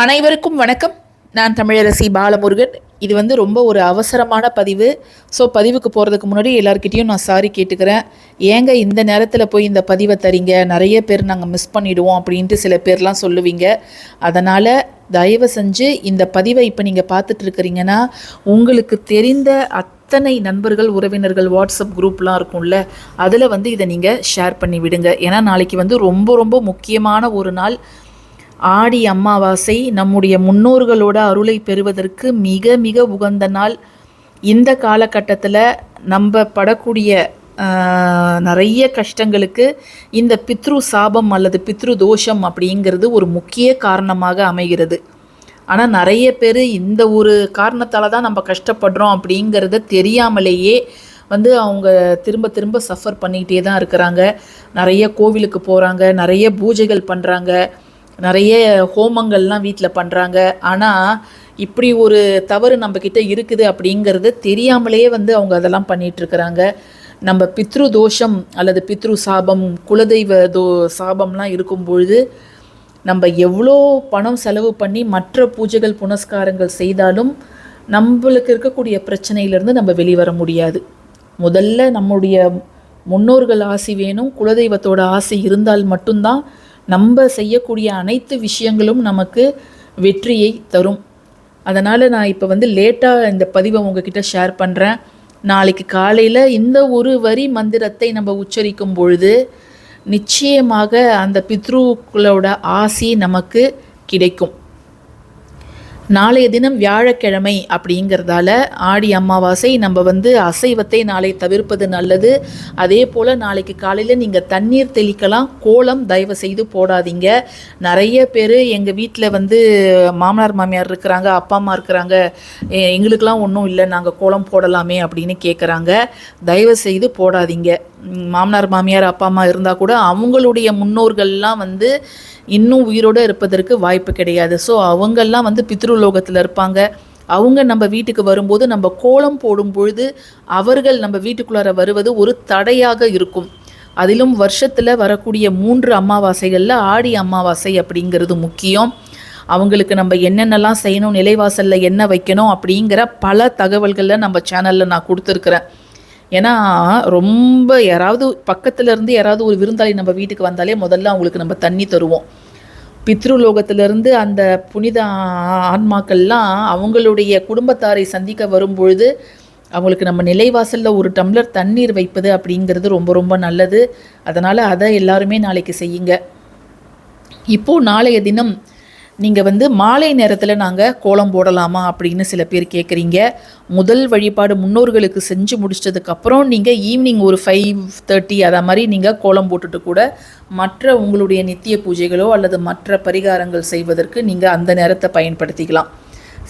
அனைவருக்கும் வணக்கம். நான் தமிழரசி பாலமுருகன். இது வந்து ரொம்ப ஒரு அவசரமான பதிவு. ஸோ பதிவுக்கு போகிறதுக்கு முன்னாடி எல்லாருக்கிட்டேயும் நான் சாரி கேட்டுக்கிறேன். ஏங்க இந்த நேரத்தில் போய் இந்த பதிவை தரீங்க? நிறைய பேர் நாங்கள் மிஸ் பண்ணிவிடுவோம் அப்படின்ட்டு சில பேர்லாம் சொல்லுவீங்க. அதனால் தயவு செஞ்சு இந்த பதிவை இப்போ நீங்கள் பார்த்துட்ருக்குறீங்கன்னா உங்களுக்கு தெரிந்த அத்தனை நண்பர்கள் உறவினர்கள் வாட்ஸ்அப் குரூப்லாம் இருக்கும்ல அதில் வந்து இதை நீங்கள் ஷேர் பண்ணி விடுங்க ஏன்னா நாளைக்கு வந்து ரொம்ப ரொம்ப முக்கியமான ஒரு நாள். ஆடி அமாவாசை நம்முடைய முன்னோர்களோட அருளை பெறுவதற்கு மிக மிக உகந்த நாள். இந்த காலகட்டத்தில் நம்ம படக்கூடிய நிறைய கஷ்டங்களுக்கு இந்த பித்ரு சாபம் அல்லது பித்ரு தோஷம் அப்படிங்கிறது ஒரு முக்கிய காரணமாக அமைகிறது. ஆனால் நிறைய பேர் இந்த ஒரு காரணத்தால் தான் நம்ம கஷ்டப்படுறோம் அப்படிங்கிறத தெரியாமலேயே வந்து அவங்க திரும்ப திரும்ப சஃபர் பண்ணிக்கிட்டே தான் இருக்கிறாங்க. நிறைய கோவிலுக்கு போகிறாங்க நிறைய பூஜைகள் பண்ணுறாங்க நிறைய ஹோமங்கள்லாம் வீட்டில் பண்ணுறாங்க ஆனால் இப்படி ஒரு தவறு நம்மக்கிட்ட இருக்குது அப்படிங்கிறது தெரியாமலேயே வந்து அவங்க அதெல்லாம் பண்ணிகிட்ருக்குறாங்க நம்ம பித்ரு தோஷம் அல்லது பித்ரு சாபம் குலதெய்வ தோ சாபம்லாம் இருக்கும் பொழுது நம்ம எவ்வளோ பணம் செலவு பண்ணி மற்ற பூஜைகள் புனஸ்காரங்கள் செய்தாலும் நம்மளுக்கு இருக்கக்கூடிய பிரச்சனையிலேருந்து நம்ம வெளிவர முடியாது. முதல்ல நம்முடைய முன்னோர்கள் ஆசி வேணும் குலதெய்வத்தோட ஆசை இருந்தால் மட்டும்தான் நம்ம செய்யக்கூடிய அனைத்து விஷயங்களும் நமக்கு வெற்றியை தரும். அதனால் நான் இப்போ வந்து லேட்டாக இந்த பதிவை உங்ககிட்ட ஷேர் பண்ணுறேன் நாளைக்கு காலையில் இந்த ஒரு வரி மந்திரத்தை நம்ம உச்சரிக்கும் பொழுது நிச்சயமாக அந்த பித்ருக்களோட ஆசி நமக்கு கிடைக்கும். நாளைய தினம் வியாழக்கிழமை அப்படிங்கிறதால ஆடி அமாவாசை நம்ம வந்து அசைவத்தை நாளை தவிர்ப்பது நல்லது. அதே போல் நாளைக்கு காலையில் நீங்கள் தண்ணீர் தெளிக்கலாம் கோலம் தயவு செய்து போடாதீங்க. நிறைய பேர் எங்கள் வீட்டில் வந்து மாமனார் மாமியார் இருக்கிறாங்க அப்பா அம்மா இருக்கிறாங்க. எங்களுக்கெலாம் எங்களுக்கெல்லாம் ஒன்றும் இல்லை நாங்கள் கோலம் போடலாமே அப்படின்னு கேட்குறாங்க தயவு செய்து போடாதீங்க. மாமனார் மாமியார் அப்பா அம்மா இருந்தால் கூட அவங்களுடைய முன்னோர்கள்லாம் வந்து இன்னும் உயிரோடு இருப்பதற்கு வாய்ப்பு கிடையாது. ஸோ அவங்கெல்லாம் வந்து பித்ருலோகத்தில் இருப்பாங்க. அவங்க நம்ம வீட்டுக்கு வரும்போது நம்ம கோலம் போடும் பொழுது அவர்கள் நம்ம வீட்டுக்குள்ளார வருவது ஒரு தடையாக இருக்கும். அதிலும் வருஷத்தில் வரக்கூடிய மூன்று அமாவாசைகளில் ஆடி அமாவாசை அப்படிங்கிறது முக்கியம். அவங்களுக்கு நம்ம என்னென்னலாம் செய்யணும் நிலைவாசலில் என்ன வைக்கணும் அப்படிங்கிற பல தகவல்களை நம்ம சேனலில் நான் கொடுத்துருக்குறேன். ஏன்னா ரொம்ப யாராவது பக்கத்துலேருந்து யாராவது ஒரு விருந்தாளி நம்ம வீட்டுக்கு வந்தாலே முதல்ல அவங்களுக்கு நம்ம தண்ணி தருவோம். பித்ருலோகத்திலிருந்து அந்த புனித ஆன்மாக்கள்லாம் அவங்களுடைய குடும்பத்தாரை சந்திக்க வரும்பொழுது அவங்களுக்கு நம்ம நிலைவாசலில் ஒரு டம்ளர் தண்ணீர் வைப்பது அப்படிங்கிறது ரொம்ப ரொம்ப நல்லது. அதனால் அதை எல்லாருமே நாளைக்கு செய்யுங்க. இப்போது நாளைய தினம் நீங்கள் வந்து மாலை நேரத்தில் நாங்கள் கோலம் போடலாமா அப்படின்னு சில பேர் கேட்குறீங்க முதல் வழிபாடு முன்னோர்களுக்கு செஞ்சு முடிச்சதுக்கப்புறம் நீங்கள் ஈவினிங் ஒரு ஃபைவ் தேர்ட்டி அதை மாதிரி நீங்கள் கோலம் போட்டுட்டு கூட மற்ற உங்களுடைய நித்திய பூஜைகளோ அல்லது மற்ற பரிகாரங்கள் செய்வதற்கு நீங்கள் அந்த நேரத்தை பயன்படுத்திக்கலாம்.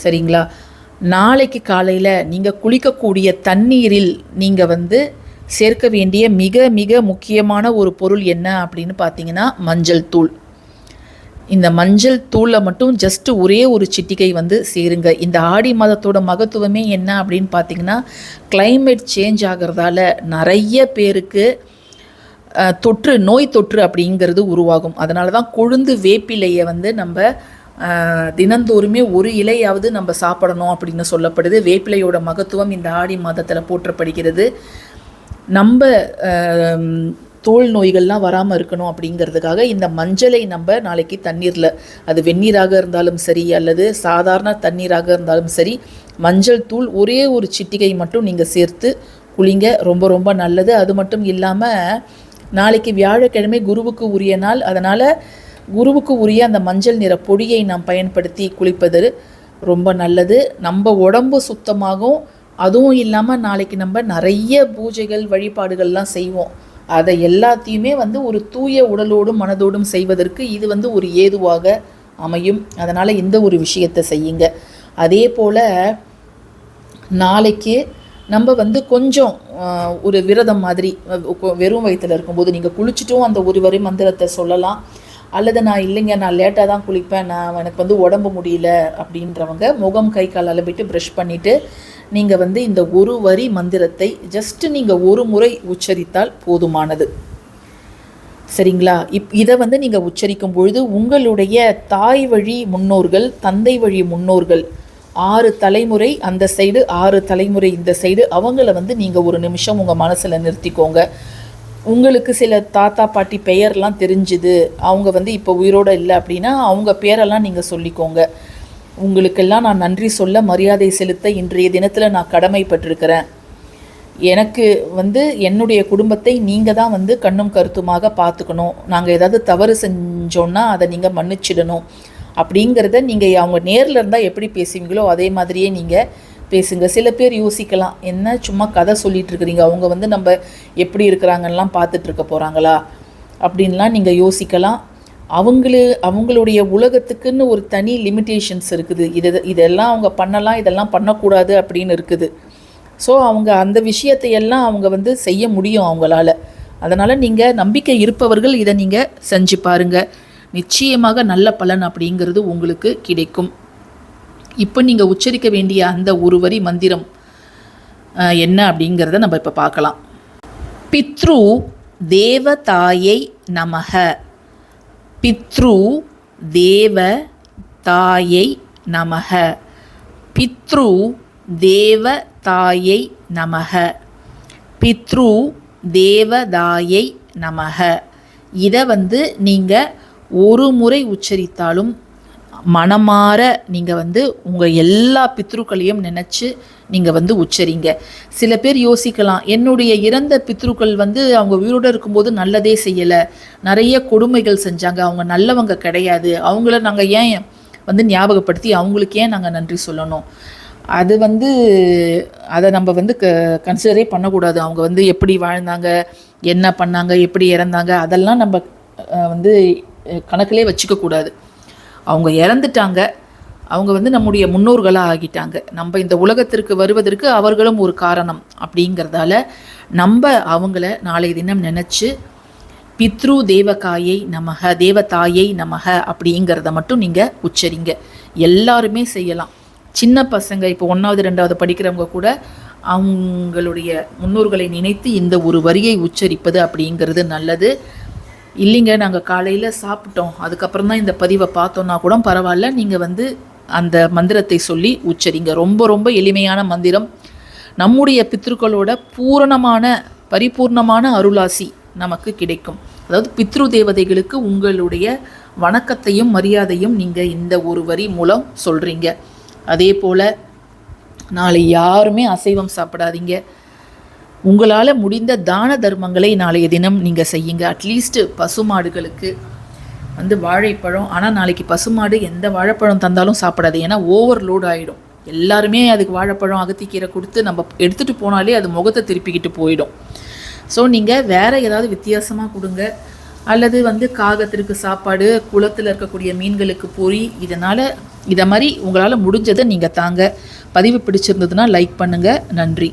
சரிங்களா? நாளைக்கு காலையில் நீங்கள் குளிக்கக்கூடிய தண்ணீரில் நீங்கள் வந்து சேர்க்க வேண்டிய மிக மிக முக்கியமான ஒரு பொருள் என்ன அப்படின்னு பார்த்தீங்கன்னா மஞ்சள் தூள். இந்த மஞ்சள் தூளை மட்டும் ஜஸ்ட் ஒரே ஒரு சிட்டிகை வந்து சேருங்க. இந்த ஆடி மாதத்தோட மகத்துவமே என்ன அப்படின்னு பார்த்தீங்கன்னா கிளைமேட் சேஞ்ச் ஆகிறதால நிறைய பேருக்கு தொற்று நோய் தொற்று அப்படிங்கிறது உருவாகும். அதனால தான் கொழுந்து வேப்பிலையை வந்து நம்ம தினந்தோறுமே ஒரு இலையாவது நம்ம சாப்பிடணும் அப்படின்னு சொல்லப்படுது. வேப்பிலையோட மகத்துவம் இந்த ஆடி மாதத்தில் போற்றப்படுகிறது. நம்ம தோல் நோய்கள்லாம் வராமல் இருக்கணும் அப்படிங்கிறதுக்காக இந்த மஞ்சளை நம்ம நாளைக்கு தண்ணீரில் அது வெந்நீராக இருந்தாலும் சரி அல்லது சாதாரண தண்ணீராக இருந்தாலும் சரி மஞ்சள் தூள் ஒரே ஒரு சிட்டிகை மட்டும் நீங்கள் சேர்த்து குளிங்க. ரொம்ப ரொம்ப நல்லது. அது மட்டும் இல்லாமல் நாளைக்கு வியாழக்கிழமை குருவுக்கு உரிய நாள். அதனால் குருவுக்கு உரிய அந்த மஞ்சள் நிற பொடியை நாம் பயன்படுத்தி குளிப்பது ரொம்ப நல்லது. நம்ம உடம்பு சுத்தமாகும். அதுவும் இல்லாமல் நாளைக்கு நம்ம நிறைய பூஜைகள் வழிபாடுகள்லாம் செய்வோம். அதை எல்லாத்தையுமே வந்து ஒரு தூய உடலோடும் மனதோடும் செய்வதற்கு இது வந்து ஒரு ஏதுவாக அமையும். அதனால் இந்த ஒரு விஷயத்தை செய்யுங்க. அதே போல் நாளைக்கு நம்ம வந்து கொஞ்சம் ஒரு விரதம் மாதிரி வெறும் வயிற்றில் இருக்கும்போது நீங்கள் குளிச்சுட்டும் அந்த ஒரு வரி மந்திரத்தை சொல்லலாம். அல்லது நான் இல்லைங்க நான் லேட்டாக தான் குளிப்பேன் நான் எனக்கு வந்து உடம்பு முடியல அப்படின்றவங்க முகம் கை கால் அளவிட்டு ப்ரஷ் பண்ணிவிட்டு நீங்கள் வந்து இந்த ஒரு வரி மந்திரத்தை ஜஸ்ட் நீங்கள் ஒரு முறை உச்சரித்தால் போதுமானது. சரிங்களா? இப் இதை வந்து நீங்கள் உச்சரிக்கும் பொழுது உங்களுடைய தாய் வழி முன்னோர்கள் தந்தை வழி முன்னோர்கள் ஆறு தலைமுறை அந்த சைடு ஆறு தலைமுறை இந்த சைடு அவங்கள வந்து நீங்கள் ஒரு நிமிஷம் உங்கள் மனசில் நிறுத்திக்கோங்க. உங்களுக்கு சில தாத்தா பாட்டி பெயர்லாம் தெரிஞ்சுது. அவங்க வந்து இப்போ உயிரோடு இல்லை அப்படின்னா அவங்க பேரெல்லாம் நீங்கள் சொல்லிக்கோங்க. உங்களுக்கெல்லாம் நான் நன்றி சொல்ல மரியாதை செலுத்த இன்றைய தினத்தில் நான் கடமைப்பட்டிருக்கிறேன். எனக்கு வந்து என்னுடைய குடும்பத்தை நீங்கள் தான் வந்து கண்ணும் கருத்துமாக பார்த்துக்கணும். நாங்கள் ஏதாவது தவறு செஞ்சோன்னா அதை நீங்கள் மன்னிச்சிடணும். அப்படிங்கிறத நீங்கள் அவங்க நேரில் இருந்தால் எப்படி பேசுவீங்களோ அதே மாதிரியே நீங்கள் பேசுங்க. சில பேர் யோசிக்கலாம் என்ன சும்மா கதை சொல்லிட்டு இருக்கிறீங்க அவங்க வந்து நம்ம எப்படி இருக்கிறாங்கலாம் பார்த்துட்டு இருக்க போகிறாங்களா அப்படின்லாம் நீங்கள் யோசிக்கலாம். அவங்களு அவங்களுடைய உலகத்துக்குன்னு ஒரு தனி லிமிட்டேஷன்ஸ் இருக்குது. இது இதெல்லாம் அவங்க பண்ணலாம் இதெல்லாம் பண்ணக்கூடாது அப்படின்னு இருக்குது. ஸோ அவங்க அந்த விஷயத்தையெல்லாம் அவங்க வந்து செய்ய முடியும் அவங்களால. அதனால் நீங்கள் நம்பிக்கை இருப்பவர்கள் இதை நீங்கள் செஞ்சு பாருங்கள் நிச்சயமாக நல்ல பலன் அப்படிங்கிறது உங்களுக்கு கிடைக்கும். இப்போ நீங்கள் உச்சரிக்க வேண்டிய அந்த ஒரு வரி மந்திரம் என்ன அப்படிங்கிறத நம்ம இப்போ பார்க்கலாம். பித்ரு தேவதாயை நமக. பித்ரு தேவ தாயை நமக. பித்ரு தேவ தாயை நமக. பித்ரு தேவதாயை நமக. இதை வந்து நீங்கள் ஒரு முறை உச்சரித்தாலும் மனமாற நீங்கள் வந்து உங்கள் எல்லா பித்ருக்களையும் நினச்சி நீங்கள் வந்து உச்சரிங்க. சில பேர் யோசிக்கலாம் என்னுடைய இறந்த பித்ருக்கள் வந்து அவங்க உயிரோடு இருக்கும்போது நல்லதே செய்யலை. நிறைய கொடுமைகள் செஞ்சாங்க. அவங்க நல்லவங்க கிடையாது. அவங்கள நாங்கள் ஏன் வந்து ஞாபகப்படுத்தி அவங்களுக்கு ஏன் நாங்கள் நன்றி சொல்லணும்? அது வந்து அதை நம்ம வந்து க கன்சிடரே பண்ணக்கூடாது. அவங்க வந்து எப்படி வாழ்ந்தாங்க என்ன பண்ணாங்க எப்படி இறந்தாங்க அதெல்லாம் நம்ம வந்து கணக்கிலே வச்சுக்கக்கூடாது. கூடாது அவங்க இறந்துட்டாங்க. அவங்க வந்து நம்முடைய முன்னோர்களாக ஆகிட்டாங்க. நம்ம இந்த உலகத்திற்கு வருவதற்கு அவர்களும் ஒரு காரணம் அப்படிங்கிறதால நம்ம அவங்கள நாளைய தினம் நினச்சி பித்ரு தேவகாயை நமக தேவதாயை நமக அப்படிங்கிறத மட்டும் நீங்கள் உச்சரிங்க. எல்லாருமே செய்யலாம். சின்ன பசங்க இப்போ ஒன்றாவது ரெண்டாவது படிக்கிறவங்க கூட அவங்களுடைய முன்னோர்களை நினைத்து இந்த ஒரு வரியை உச்சரிப்பது அப்படிங்கிறது நல்லது. இல்லைங்க நாங்கள் காலையில் சாப்பிட்டோம். அதுக்கப்புறம் தான் இந்த பதிவை பார்த்தோன்னா கூட பரவாயில்ல. நீங்கள் வந்து அந்த மந்திரத்தை சொல்லி உச்சரிங்க. ரொம்ப ரொம்ப எளிமையான மந்திரம். நம்முடைய பித்ருக்களோட பூரணமான பரிபூர்ணமான அருளாசி நமக்கு கிடைக்கும். அதாவது பித்ரு தேவதைகளுக்கு உங்களுடைய வணக்கத்தையும் மரியாதையும் நீங்கள் இந்த ஒரு வரி மூலம் சொல்கிறீங்க அதே போல் நாளை யாருமே அசைவம் சாப்பிடாதீங்க. உங்களால் முடிந்த தான தர்மங்களை நாளைய தினம் நீங்கள் செய்யுங்க. அட்லீஸ்ட்டு பசுமாடுகளுக்கு வந்து வாழைப்பழம் ஆனால் நாளைக்கு பசுமாடு எந்த வாழைப்பழம் தந்தாலும் சாப்பிடாது. ஏன்னா ஓவர்லோட் ஆகிடும் எல்லாருமே அதுக்கு வாழைப்பழம் அகத்திக்கீரை கொடுத்து நம்ம எடுத்துகிட்டு போனாலே அது முகத்தை திருப்பிக்கிட்டு போயிடும். ஸோ நீங்கள் வேறு ஏதாவது வித்தியாசமாக கொடுங்க. அல்லது வந்து காகத்திற்கு சாப்பாடு குளத்தில் இருக்கக்கூடிய மீன்களுக்கு பொறி இதனால் இதை மாதிரி உங்களால் முடிஞ்சதை நீங்கள் தாங்க. பதிவு பிடிச்சிருந்ததுன்னா லைக் பண்ணுங்கள் நன்றி.